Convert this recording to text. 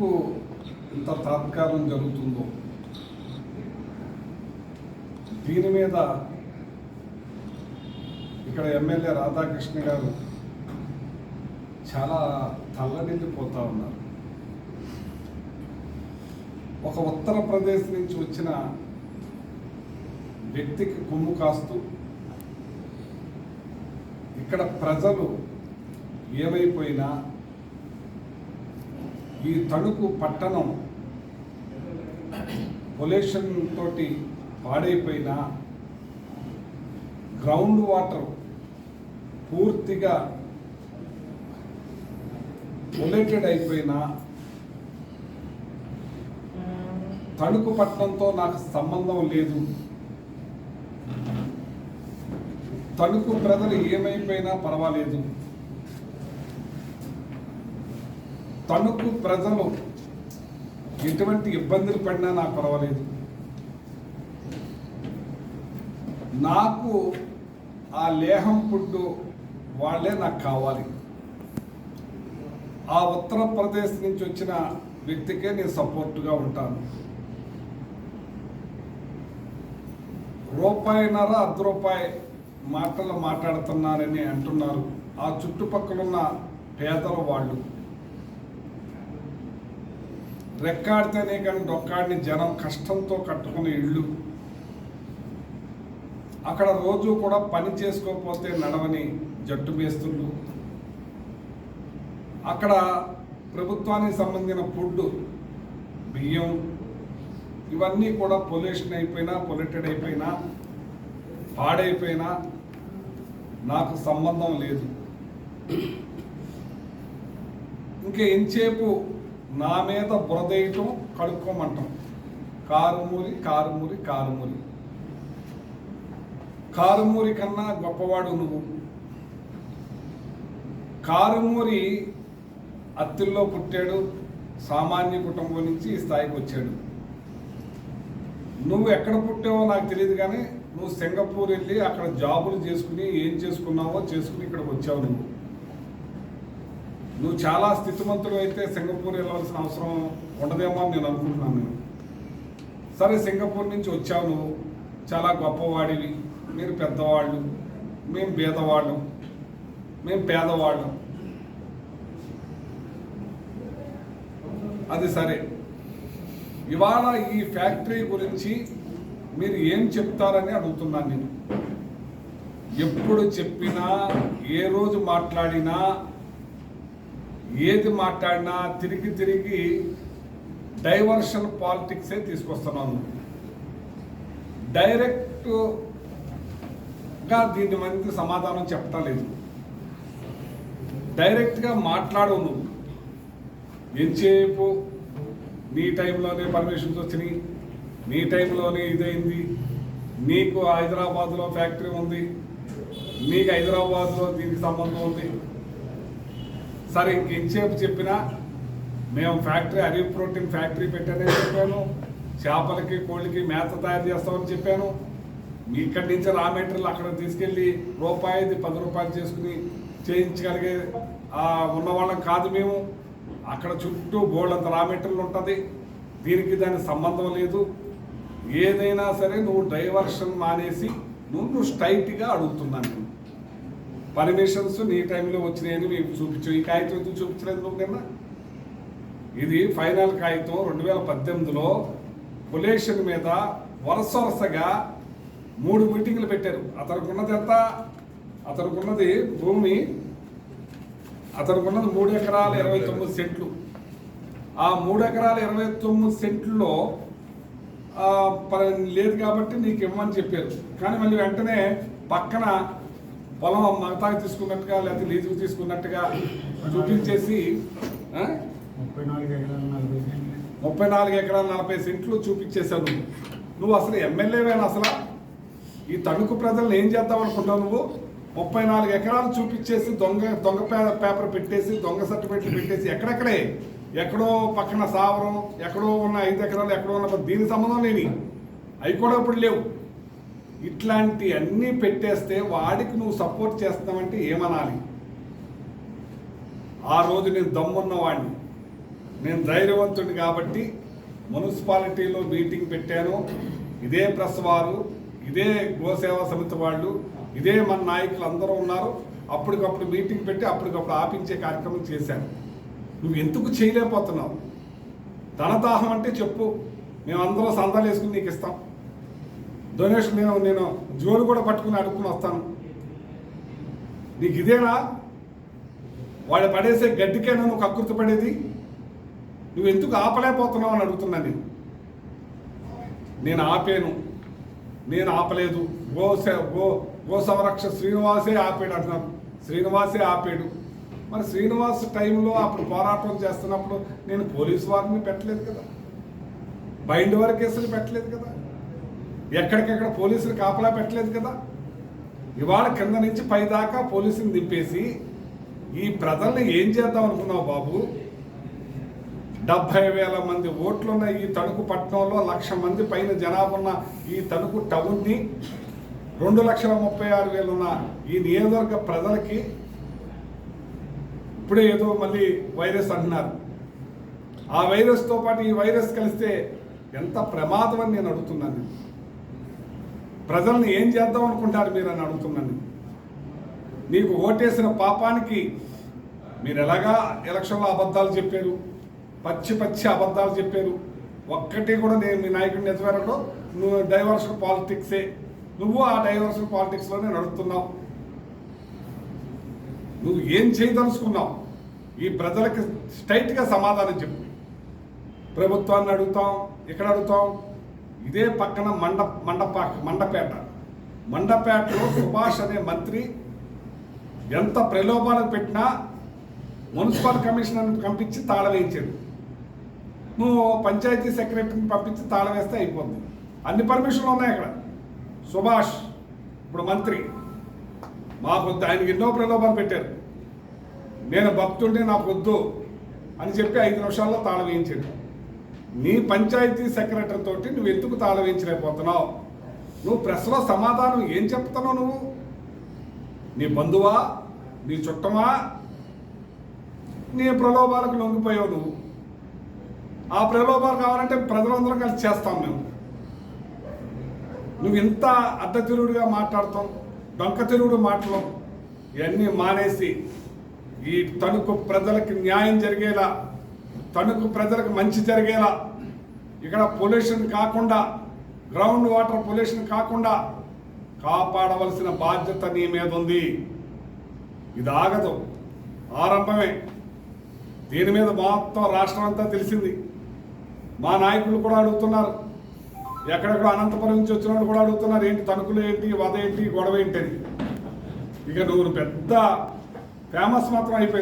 ఎందుకు ఇంత తాత్కాలం జరుగుతుందో? దీని మీద ఇక్కడ ఎమ్మెల్యే రాధాకృష్ణ గారు చాలా తల్లడిల్లిపోతా ఉన్నారు. ఒక ఉత్తరప్రదేశ్ నుంచి వచ్చిన వ్యక్తికి కొమ్ము కాస్తూ ఇక్కడ ప్రజలు ఏమైపోయినా ఈ తణుకు పట్టణం పొల్యూషన్ తోటి పాడైపోయిన గ్రౌండ్ వాటర్ పూర్తిగా పొల్యూటెడ్ అయిపోయిన తణుకు పట్టణంతో నాకు సంబంధం లేదు. తణుకు ప్రజలు ఏమైపోయినా పర్వాలేదు. తణుకు ప్రజలు ఎటువంటి ఇబ్బందులు పడినా నాకు పర్వాలేదు. నాకు ఆ లేహం పుట్టు వాళ్ళే నాకు కావాలి. ఆ ఉత్తరప్రదేశ్ నుంచి వచ్చిన వ్యక్తికే నేను సపోర్టుగా ఉంటాను. రూపాయిన్నర అర్ధ రూపాయి మాటలు మాట్లాడుతున్నారని అంటున్నారు. ఆ చుట్టుపక్కలున్న పేదల వాళ్ళు. రెక్కాడితేనే కానీ డొక్కాడిని జనం కష్టంతో కట్టుకునే ఇళ్ళు. అక్కడ రోజు కూడా పని చేసుకోకపోతే నడవని జట్టు మేస్తుళ్ళు. అక్కడ ప్రభుత్వానికి సంబంధించిన ఫుడ్ బియ్యం ఇవన్నీ కూడా పొల్యూషన్ అయిపోయినా పొల్యూటెడ్ అయిపోయినా పాడైపోయినా నాకు సంబంధం లేదు. ఇంకా ఎంతసేపు నా మీద బురదేయటం కడుక్కోమంటాం. కారుమూరి కారుమూరి కారుమూరి. కారుమూరి కన్నా గొప్పవాడు నువ్వు. కారుమూరి అత్తిల్లో పుట్టాడు సామాన్య కుటుంబం నుంచి ఈ స్థాయికి వచ్చాడు. నువ్వు ఎక్కడ పుట్టావో నాకు తెలియదు కానీ నువ్వు సింగపూర్ వెళ్ళి అక్కడ జాబులు చేసుకుని ఏం చేసుకున్నావో చేసుకుని ఇక్కడికి వచ్చావు నువ్వు. నువ్వు చాలా స్థితిమంతుడు అయితే సింగపూర్ వెళ్ళవలసిన అవసరం ఉండదేమో అని నేను అనుకుంటున్నాను. నేను సరే సింగపూర్ నుంచి వచ్చావు నువ్వు. చాలా గొప్పవాడివి. మీరు పెద్దవాళ్ళు. మేము పేదవాళ్ళం మేము పేదవాళ్ళం. అది సరే. ఇవాళ ఈ ఫ్యాక్టరీ గురించి మీరు ఏం చెప్తారని అడుగుతున్నాను నేను. ఎప్పుడు చెప్పినా ఏ రోజు మాట్లాడినా ఏది మాట్లాడినా తిరిగి తిరిగి డైవర్షన్ పాలిటిక్సే తీసుకొస్తున్నాను. డైరెక్ట్గా దీని మంది సమాధానం చెప్పటం లేదు. డైరెక్ట్గా మాట్లాడవు నువ్వు ఎంతసేపు నీ టైంలోనే పర్మిషన్స్ వచ్చినాయి. నీ టైంలోనే ఇదైంది. నీకు హైదరాబాద్లో ఫ్యాక్టరీ ఉంది. నీకు హైదరాబాద్లో దీనికి సంబంధం ఉంది. సరే ఇంకెంతసేపు చెప్పినా మేము ఫ్యాక్టరీ అరి ప్రోటీన్ ఫ్యాక్టరీ పెట్టానని చెప్పాను చేపలకి కోళ్ళకి మేత తయారు చేస్తామని చెప్పాను. మీ ఇక్కడి నుంచి రా మెటీరియల్ అక్కడ తీసుకెళ్ళి రూపాయిది పది రూపాయలు చేసుకుని చేయించగలిగే ఉన్నవాళ్ళం కాదు మేము. అక్కడ చుట్టూ బోల్డంత రా మెటీరియల్ ఉంటుంది. దీనికి దానికి సంబంధం లేదు. ఏదైనా సరే నువ్వు డైవర్షన్ మానేసి నువ్వు నువ్వు స్ట్రైట్గా అడుగుతున్నాను నేను. పర్మిషన్స్ నీ టైంలో వచ్చినాయని మీకు చూపించు. ఈ కాగితం ఎందుకు చూపించలేదు నువ్వు నిన్న? ఇది ఫైనల్ కాగితం రెండు వేల పద్దెనిమిదిలో పొలేషన్ మీద వరుస వరుసగా మూడు మీటింగ్లు పెట్టారు. అతనికి ఉన్నది ఎంత? అతనికి ఉన్నది భూమి అతనికి ఉన్నది మూడు ఎకరాల ఇరవై తొమ్మిది సెంట్లు. ఆ మూడు ఎకరాల ఇరవై తొమ్మిది సెంట్లలో లేదు కాబట్టి నీకు ఇవ్వమని చెప్పారు. కానీ మళ్ళీ వెంటనే పక్కన పొలం మగతాకి తీసుకున్నట్టుగా లేకపోతే లీజుకు తీసుకున్నట్టుగా చూపించేసి ముప్పై నాలుగు ఎకరాల నలభై సెంట్లు. ముప్పై నాలుగు ఎకరాల నలభై సెంట్లు చూపించేశావు నువ్వు. నువ్వు అసలు ఎమ్మెల్యేవేనా అసలు? ఈ తణుకు ప్రజలను ఏం చేద్దాం అనుకుంటావు నువ్వు? ముప్పై నాలుగు ఎకరాలు చూపించేసి దొంగ దొంగ పేపర్ పెట్టేసి దొంగ సర్టిఫికెట్లు పెట్టేసి ఎక్కడెక్కడే? ఎక్కడో పక్కన సావరం ఎక్కడో ఉన్న ఐదు ఎకరాలు ఎక్కడో ఉన్న దీనికి సంబంధం లేని. అవి కూడా ఇప్పుడు లేవు. ఇట్లాంటి అన్నీ పెట్టేస్తే వాడికి నువ్వు సపోర్ట్ చేస్తున్నావంటే ఏమనాలి? ఆ రోజు నేను దమ్మున్నవాడిని నేను ధైర్యవంతుడిని కాబట్టి మున్సిపాలిటీలో మీటింగ్ పెట్టాను. ఇదే ప్రెస్ వారు ఇదే గోసేవా సమితి వాళ్ళు ఇదే మన నాయకులు అందరూ ఉన్నారు. అప్పటికప్పుడు మీటింగ్ పెట్టి అప్పటికప్పుడు ఆపించే కార్యక్రమం చేశాను నువ్వు ఎందుకు చేయలేకపోతున్నావు? ధనదాహం అంటే చెప్పు. మేము అందరం సందాలు వేసుకుని నీకు ఇస్తాం. డొనేషన్ నేను నేను జోలు కూడా పట్టుకుని అడుక్కుని వస్తాను. నీకు ఇదేనా? వాడు పడేసే గడ్డికైనా నువ్వు కక్కుర్తి పడేది? నువ్వు ఎందుకు ఆపలేకపోతున్నావు అని అడుగుతున్నా నేను. నేను ఆపాను. నేను ఆపలేదు. గో గో గో సంరక్ష శ్రీనివాసే ఆపాడు అంటున్నాను శ్రీనివాసే ఆపాడు. మరి శ్రీనివాస్ టైంలో అప్పుడు పోరాటం చేస్తున్నప్పుడు నేను పోలీసు వారిని పెట్టలేదు కదా. బైండ్ వారి కేసులు పెట్టలేదు కదా. ఎక్కడికెక్కడ పోలీసులు కాపలా పెట్టలేదు కదా? ఇవాళ కింద నుంచి పై దాకా పోలీసుని దింపేసి ఈ ప్రజల్ని ఏం చేద్దాం అనుకున్నావు బాబు? డెబ్భై వేల మంది ఓట్లున్న ఈ తణుకు పట్టణంలో లక్ష మంది పైన జనాభా ఉన్న ఈ తణుకు టౌన్ని రెండు లక్షల ముప్పై ఆరు వేలు ఉన్న ఈ నియోజకవర్గ ప్రజలకి ఇప్పుడే ఏదో మళ్ళీ వైరస్ అంటున్నారు. ఆ వైరస్తో పాటు ఈ వైరస్ కలిస్తే ఎంత ప్రమాదం అని నేను అడుగుతున్నాను. నేను. ప్రజల్ని ఏం చేద్దాం అనుకుంటారు మీరు అని అడుగుతున్నాను. మీకు ఓటేసిన పాపానికి మీరు ఎలాగా ఎలక్షన్లో అబద్ధాలు చెప్పారు? పచ్చి పచ్చి అబద్ధాలు చెప్పారు. ఒక్కటి కూడా నేను మీ నాయకుడిని నెరవేరడం నువ్వు డైవర్షన్ పాలిటిక్సే. నువ్వు ఆ డైవర్షన్ పాలిటిక్స్లోనే నడుస్తున్నావు. నువ్వు ఏం చేయదలుచుకున్నావు? ఈ ప్రజలకి స్ట్రైట్గా సమాధానం చెప్పు. ప్రభుత్వాన్ని అడుగుతాం ఇక్కడ అడుగుతాం ఇదే పక్కన మండ మండప మండపేట. మండపేటలో సుభాష్ అనే మంత్రి ఎంత ప్రలోభాలకు పెట్టినా మున్సిపల్ కమిషనర్ని పంపించి తాళవేయించాడు నువ్వు పంచాయతీ సెక్రటరీని పంపించి తాళవేస్తే అయిపోతుంది అయిపోద్ది. అన్ని పర్మిషన్లు ఉన్నాయి అక్కడ. సుభాష్ ఇప్పుడు మంత్రి మాకు ఆయనకి ఎన్నో ప్రలోభాలు పెట్టారు. నేను భక్తుడిని నాకు వద్దు అని చెప్పి ఐదు నిమిషాల్లో తాళవేయించాడు నీ పంచాయతీ సెక్రటరీ తోటి నువ్వు ఎందుకు తాళవించలేకపోతున్నావు నువ్వు ప్రెస్లో సమాధానం ఏం చెప్తున్నావు నువ్వు? నీ బంధువా? నీ చుట్టమా? నీ ప్రలోభాలకు లొంగిపోయావు నువ్వు. ఆ ప్రలోభాలు కావాలంటే ప్రజలందరం కలిసి చేస్తాం మేము. నువ్వు ఇంత అడ్డతిరుగుడుగా మాట్లాడతాం డొంక తిరుగుడు మాటలు ఇవన్నీ మానేసి ఈ తణుకు ప్రజలకు న్యాయం జరిగేలా తణుకు ప్రజలకు మంచి జరిగేలా. ఇక్కడ పొల్యూషన్ కాకుండా గ్రౌండ్ వాటర్ పొల్యూషన్ కాకుండా కాపాడవలసిన బాధ్యత నీ మీద ఉంది. ఇది ఆగదు. ఆరంభమే. దీని మీద మొత్తం రాష్ట్రం అంతా తెలిసింది. మా నాయకులు కూడా అడుగుతున్నారు. ఎక్కడెక్కడ అనంతపురం నుంచి వచ్చిన వాళ్ళు కూడా అడుగుతున్నారు ఏంటి తణుకులు ఏంటి వద ఏంటి గొడవ ఏంటి? అని. ఇక నువ్వు పెద్ద ఫేమస్ మాత్రం అయిపోయింది.